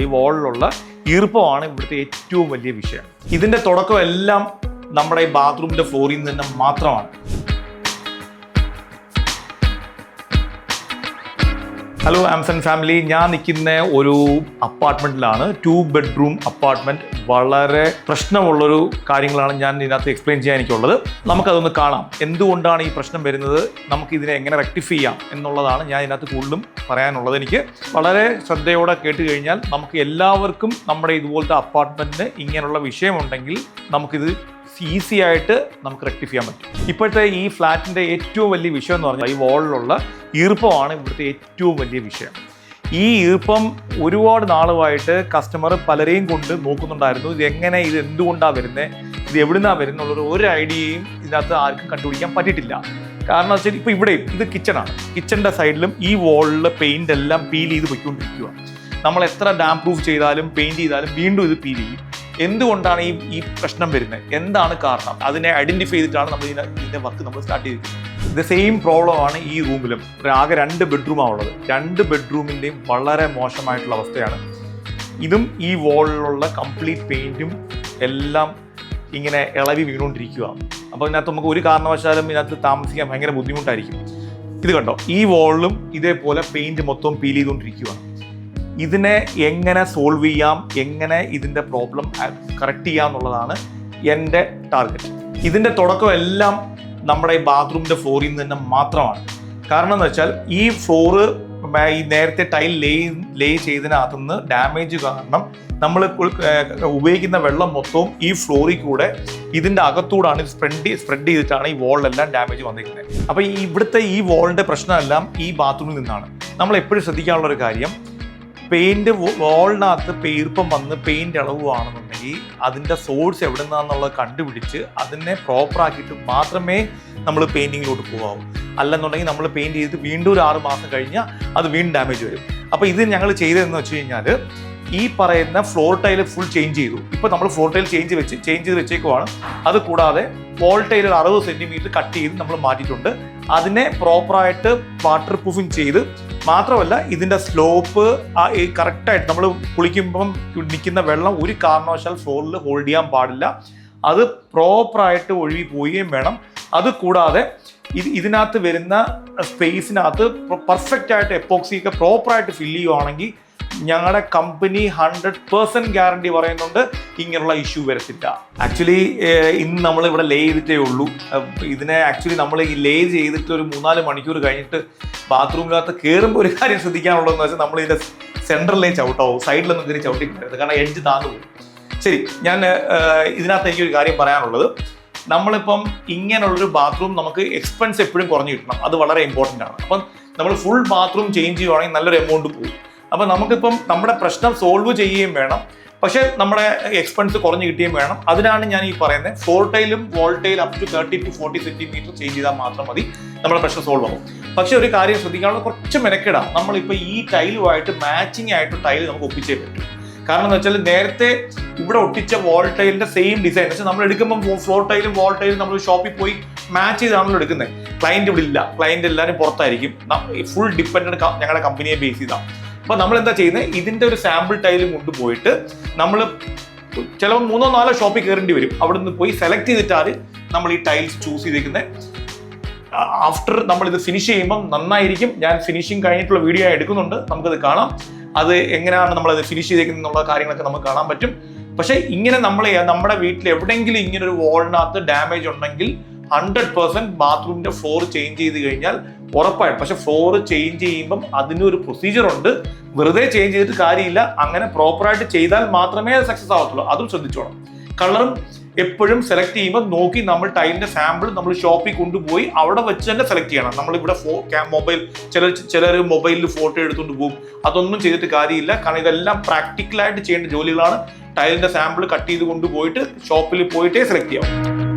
ഈ വാളിലുള്ള ഈർപ്പമാണ് ഇവിടുത്തെ ഏറ്റവും വലിയ വിഷയം. ഇതിന്റെ തുടക്കം എല്ലാം നമ്മുടെ ഈ ബാത്റൂമിന്റെ ഫ്ലോറിൽ നിന്ന് തന്നെ മാത്രമാണ്. ഹലോ ആംസൺ ഫാമിലി ഞാൻ നിൽക്കുന്ന ഒരു അപ്പാർട്ട്മെന്റിലാണ് ടു ബെഡ്റൂം അപ്പാർട്ട്മെന്റ് വളരെ പ്രശ്നമുള്ളൊരു കാര്യങ്ങളാണ് ഞാൻ ഇതിനകത്ത് എക്സ്പ്ലെയിൻ ചെയ്യാൻ എനിക്കുള്ളത്. നമുക്കതൊന്ന് കാണാം. എന്തുകൊണ്ടാണ് ഈ പ്രശ്നം വരുന്നത്? നമുക്ക് ഇതിനെ എങ്ങനെ റെക്ടിഫൈ ചെയ്യാം എന്നുള്ളതാണ് ഞാൻ ഇതിനകത്ത് കൂടുതലും പറയാനുള്ളത്. എനിക്ക് വളരെ ശ്രദ്ധയോടെ കേട്ട് കഴിഞ്ഞാൽ നമുക്ക് എല്ലാവർക്കും നമ്മുടെ ഇതുപോലത്തെ അപ്പാർട്ട്മെന്റിന് ഇങ്ങനെയുള്ള വിഷയമുണ്ടെങ്കിൽ നമുക്കിത് ഈസി ആയിട്ട് നമുക്ക് റെക്ടിഫൈ ചെയ്യാൻ പറ്റും. ഇപ്പോഴത്തെ ഈ ഫ്ലാറ്റിന്റെ ഏറ്റവും വലിയ വിഷയം എന്ന് പറഞ്ഞാൽ ഈ വാളിലുള്ള ഈർപ്പമാണ് ഇവിടുത്തെ ഏറ്റവും വലിയ വിഷയം. ഈ ഈർപ്പം ഒരുപാട് നാളുമായിട്ട് കസ്റ്റമർ പലരെയും കൊണ്ട് നോക്കുന്നുണ്ടായിരുന്നു. ഇത് എങ്ങനെ ഇത് എന്തുകൊണ്ടാണ് വരുന്നത് ഇത് എവിടുന്നാണ് വരുന്നുള്ളൊരു ഒരു ഐഡിയയും ഇതിനകത്ത് ആർക്കും കണ്ടുപിടിക്കാൻ പറ്റിയിട്ടില്ല. കാരണം വെച്ചാൽ ഇപ്പോൾ ഇവിടെയും ഇത് കിച്ചണാണ് കിച്ചണിന്റെ സൈഡിലും ഈ വാളിലെ പെയിന്റ് എല്ലാം പീൽ ചെയ്ത് പൊയ്ക്കൊണ്ടിരിക്കുക നമ്മൾ എത്ര ഡാം പ്രൂഫ് ചെയ്താലും പെയിന്റ് ചെയ്താലും വീണ്ടും ഇത് പീൽ ചെയ്യും. എന്തുകൊണ്ടാണ് ഈ ഈ പ്രശ്നം വരുന്നത്? എന്താണ് കാരണം? അതിനെ ഐഡന്റിഫൈ ചെയ്തിട്ടാണ് നമ്മൾ ഇതിനെ ഇതിന്റെ വർക്ക് നമ്മൾ സ്റ്റാർട്ട് ചെയ്തിരിക്കുന്നത്. ഇത് സെയിം പ്രോബ്ലം ആണ് ഈ റൂമിലും ആകെ രണ്ട് ബെഡ്റൂമാണ് ഉള്ളത്. രണ്ട് ബെഡ്റൂമിന്റെയും വളരെ മോശമായിട്ടുള്ള അവസ്ഥയാണ്. ഇതും ഈ വാളിലുള്ള കംപ്ലീറ്റ് പെയിന്റും എല്ലാം ഇങ്ങനെ ഇളവി വീണുകൊണ്ടിരിക്കുക. അപ്പോൾ ഇതിനകത്ത് നമുക്ക് ഒരു കാരണവശാലും ഇതിനകത്ത് താമസിക്കാൻ ഭയങ്കര ബുദ്ധിമുട്ടായിരിക്കും. ഇത് കണ്ടോ? ഈ വാളിലും ഇതേപോലെ പെയിന്റ് മൊത്തം പീൽ ചെയ്തുകൊണ്ടിരിക്കുകയാണ്. ഇതിനെ എങ്ങനെ സോൾവ് ചെയ്യാം എങ്ങനെ ഇതിന്റെ പ്രോബ്ലം കറക്റ്റ് ചെയ്യാം എന്നുള്ളതാണ് എന്റെ ടാർഗറ്റ് ഇതിന്റെ തുടക്കം എല്ലാം നമ്മുടെ ഈ ബാത്റൂമിന്റെ ഫ്ലോറിൽ നിന്ന് തന്നെ മാത്രമാണ്. കാരണം എന്ന് വെച്ചാൽ ഈ ഫ്ലോറ് ഈ നേരത്തെ ടൈൽ ലേ ലേ ചെയ്തതിനകത്തു നിന്ന് ഡാമേജ് കാരണം നമ്മൾ ഉപയോഗിക്കുന്ന വെള്ളം മൊത്തവും ഈ ഫ്ലോറിൽ കൂടെ ഇതിന്റെ അകത്തൂടാണ് സ്പ്രെഡ് സ്പ്രെഡ് ചെയ്തിട്ടാണ് ഈ വാളിലെല്ലാം ഡാമേജ് വന്നിരിക്കുന്നത്. അപ്പോൾ ഈ ഇവിടുത്തെ ഈ വാളിന്റെ പ്രശ്നമെല്ലാം ഈ ബാത്റൂമിൽ നിന്നാണ്. നമ്മൾ എപ്പോഴും ശ്രദ്ധിക്കാനുള്ള ഒരു കാര്യം പെയിന്റ് വാളിനകത്ത് ഈർപ്പം വന്ന് പെയിന്റ് ഇളവുകയാണെന്നുണ്ടെങ്കിൽ അതിന്റെ സോഴ്സ് എവിടെ നിന്നാന്നുള്ളത് കണ്ടുപിടിച്ച് അതിനെ പ്രോപ്പറാക്കിയിട്ട് മാത്രമേ നമ്മൾ പെയിന്റിങ്ങിലോട്ട് പോകാവൂ. അല്ലെന്നുണ്ടെങ്കിൽ നമ്മൾ പെയിന്റ് ചെയ്ത് വീണ്ടും ഒരു ആറ് മാസം കഴിഞ്ഞാൽ അത് വീണ്ടും ഡാമേജ് വരും. അപ്പോൾ ഇത് ഞങ്ങൾ ചെയ്തതെന്ന് വെച്ച് കഴിഞ്ഞാൽ ഈ പറയുന്ന ഫ്ലോർ ടൈൽ ഫുൾ ചേഞ്ച് ചെയ്തു. ഇപ്പോൾ നമ്മൾ ഫ്ലോർ ടൈൽ ചേഞ്ച് വെച്ച് ചേഞ്ച് ചെയ്ത് വെച്ചേക്കുവാണ്. അത് കൂടാതെ വോൾ ടൈൽ അറുപത് സെന്റിമീറ്റർ കട്ട് ചെയ്ത് നമ്മൾ മാറ്റിയിട്ടുണ്ട്. അതിനെ പ്രോപ്പറായിട്ട് വാട്ടർ പ്രൂഫിങ് ചെയ്ത് മാത്രമല്ല ഇതിന്റെ സ്ലോപ്പ് കറക്റ്റായിട്ട് നമ്മൾ കുളിക്കുമ്പം നിൽക്കുന്ന വെള്ളം ഒരു കാരണവശാൽ ഫ്ലോറിൽ ഹോൾഡ് ചെയ്യാൻ പാടില്ല. അത് പ്രോപ്പറായിട്ട് ഒഴുകി പോവുകയും വേണം. അത് കൂടാതെ ഇത് ഇതിനകത്ത് വരുന്ന സ്പേസിനകത്ത് പെർഫെക്റ്റ് ആയിട്ട് എപ്പോക്സി ഒക്കെ പ്രോപ്പറായിട്ട് ഫില്ല് ചെയ്യുവാണെങ്കിൽ ഞങ്ങളുടെ കമ്പനി ഹൺഡ്രഡ് പേഴ്സന്റ് ഗ്യാരണ്ടി പറയുന്നുണ്ട് ഇങ്ങനെയുള്ള ഇഷ്യൂ വരത്തില്ല. ആക്ച്വലി ഇന്ന് നമ്മൾ ഇവിടെ ലേ ചെയ്തിട്ടേ ഉള്ളൂ. ഇതിനെ ആക്ച്വലി നമ്മൾ ഈ ലേ ചെയ്തിട്ട് ഒരു മൂന്നാൽ മണിക്കൂർ കഴിഞ്ഞിട്ട് ബാത്റൂമിനകത്ത് കയറുമ്പോൾ ഒരു കാര്യം ശ്രദ്ധിക്കാനുള്ളതെന്ന് വെച്ചാൽ നമ്മൾ ഇതിന്റെ സെൻട്രലിലേ ചവിട്ടാവും. സൈഡിലൊന്നും കയറി ചവിട്ടി പോകരുത് കാരണം എഡ്ജ് താന്നു പോകും ശരി ഞാൻ ഇതിനകത്ത് എനിക്കൊരു കാര്യം പറയാനുള്ളത്. നമ്മളിപ്പം ഇങ്ങനെയുള്ളൊരു ബാത്റൂം നമുക്ക് എക്സ്പെൻസ് എപ്പോഴും കുറഞ്ഞു കിട്ടണം. അത് വളരെ ഇമ്പോർട്ടന്റ് ആണ്. അപ്പം നമ്മൾ ഫുൾ ബാത്റൂം ചേഞ്ച് ചെയ്യുവാണെങ്കിൽ നല്ലൊരു എമൗണ്ട് പോകും അപ്പം നമുക്കിപ്പം നമ്മുടെ പ്രശ്നം സോൾവ് ചെയ്യുകയും വേണം. പക്ഷേ നമ്മുടെ എക്സ്പെൻസ് കുറഞ്ഞു കിട്ടുകയും വേണം. അതിനാണ് ഞാൻ ഈ പറയുന്നത് ഫോർട്ടൈലും ടൈലും wall tile up to thirty two forty centimetre change ചെയ്താൽ മാത്രം മതി നമ്മുടെ പ്രശ്നം സോൾവ് ആവും. പക്ഷേ ഒരു കാര്യം ശ്രദ്ധിക്കാനുള്ള കുറച്ച് മെനക്കെടാം. നമ്മളിപ്പോൾ ഈ ടൈലുമായിട്ട് മാച്ചിങ് ആയിട്ട് ടൈൽ നമുക്ക് ഒപ്പിച്ചേ പറ്റും. കാരണം എന്ന് വെച്ചാൽ നേരത്തെ ഇവിടെ ഒട്ടിച്ച വോൾ ടൈലിന്റെ സെയിം ഡിസൈൻ വെച്ചാൽ നമ്മൾ എടുക്കുമ്പോൾ ഫ്ലോർ ടൈലും വോൾ ടൈലും നമ്മൾ ഷോപ്പിൽ പോയി മാച്ച് ചെയ്താണല്ലോ എടുക്കുന്നത്. ക്ലയന്റ് ഇവിടെ ഇല്ല. ക്ലയന്റ് എല്ലാവരും പുറത്തായിരിക്കും. ഫുൾ ഡിപ്പെൻഡ് ഞങ്ങളുടെ കമ്പനിയെ ബേസ് ചെയ്താണ് അപ്പൊ നമ്മൾ എന്താ ചെയ്യുന്നത് ഇതിന്റെ ഒരു സാമ്പിൾ ടൈലും കൊണ്ടുപോയിട്ട് നമ്മൾ ചിലപ്പോൾ മൂന്നോ നാലോ ഷോപ്പിൽ കയറേണ്ടി വരും. അവിടെ നിന്ന് പോയി സെലക്ട് ചെയ്തിട്ടാണ് നമ്മൾ ഈ ടൈൽസ് ചൂസ് ചെയ്തിരിക്കുന്നത് ആഫ്റ്റർ നമ്മൾ ഇത് ഫിനിഷ് ചെയ്യുമ്പം നന്നായിരിക്കും. ഞാൻ ഫിനിഷിങ് കഴിഞ്ഞിട്ടുള്ള വീഡിയോ എടുക്കുന്നുണ്ട്. നമുക്കത് കാണാം. അത് എങ്ങനെയാണ് നമ്മൾ അത് ഫിനിഷ് ചെയ്തേക്കുന്നത് എന്നുള്ള കാര്യങ്ങളൊക്കെ നമുക്ക് കാണാൻ പറ്റും. പക്ഷേ ഇങ്ങനെ നമ്മൾ നമ്മുടെ വീട്ടിൽ എവിടെയെങ്കിലും ഇങ്ങനെ ഒരു വാളിനകത്ത് ഡാമേജ് ഉണ്ടെങ്കിൽ ഹൺഡ്രഡ് പെർസെന്റ് ബാത്റൂമിന്റെ ഫ്ലോർ ചേഞ്ച് ചെയ്ത് കഴിഞ്ഞാൽ ഉറപ്പായിട്ടും. പക്ഷെ ഫ്ലോർ ചേഞ്ച് ചെയ്യുമ്പം അതിനൊരു പ്രൊസീജിയർ ഉണ്ട്. വെറുതെ ചേഞ്ച് ചെയ്തിട്ട് കാര്യമില്ല. അങ്ങനെ പ്രോപ്പറായിട്ട് ചെയ്താൽ മാത്രമേ സക്സസ് ആവത്തുള്ളൂ. അതും ശ്രദ്ധിച്ചോണം. കളറും എപ്പോഴും സെലക്ട് ചെയ്യുമ്പോൾ നോക്കി നമ്മൾ ടൈലിന്റെ സാമ്പിൾ നമ്മൾ ഷോപ്പിൽ കൊണ്ടുപോയി അവിടെ വെച്ച് തന്നെ സെലക്ട് ചെയ്യണം. നമ്മൾ ഇവിടെ ഫോ മൊബൈൽ ചിലർ ചിലർ മൊബൈലിൽ ഫോട്ടോ എടുത്തുകൊണ്ട് പോകും. അതൊന്നും ചെയ്തിട്ട് കാര്യമില്ല. കാരണം ഇതെല്ലാം പ്രാക്ടിക്കലായിട്ട് ചെയ്യേണ്ട ജോലികളാണ്. ടൈലിന്റെ സാമ്പിൾ കട്ട് ചെയ്ത് കൊണ്ടുപോയിട്ട് ഷോപ്പിൽ പോയിട്ടേ സെലക്ട് ചെയ്യാം